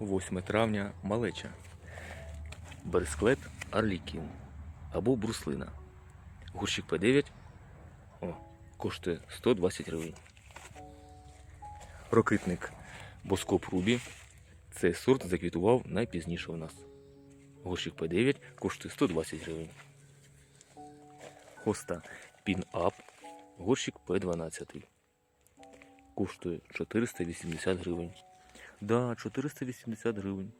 8 травня малеча. Бересклет Арлікін або бруслина. Гурщик П9 о, коштує 120 гривень. Рокитник Боскоп Рубі. Цей сорт заквітував найпізніше у нас. Горщик П9 коштує 120 гривень. Хоста Пін-Ап. Горщик П12. Коштує 480 гривень. Да, 480 гривень.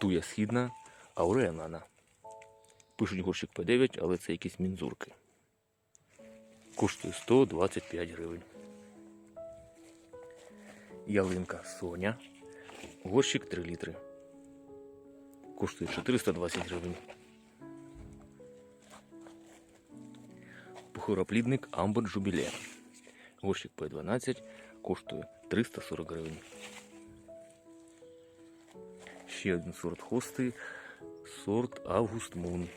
Туя східна Ауреанана. Пишуть горщик П9, але це якісь мінзурки. Коштує 125 гривень. Ялинка Соня. Горщик 3 літри. Коштує 420 гривень. Пухороплідник Амбер Жубіле. Горщик П12 коштує 340 гривень. Ще один сорт хости. Сорт Август Мун.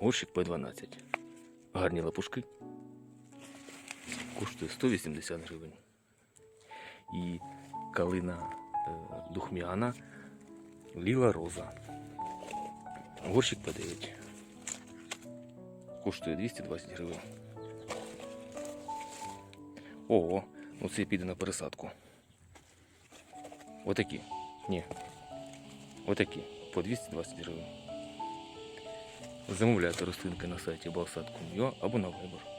Горщик П12. Гарні лапушки. Коштує 180 гривень. І калина е, духмяна Ліла Роза. Горщик П9. Коштує 220 гривень. Ого, ну це піде на пересадку. Отакі. Ні. Отакі. По 220 гривень. Замовляйте рослинки на сайті Балсад.com.ua або на Viber.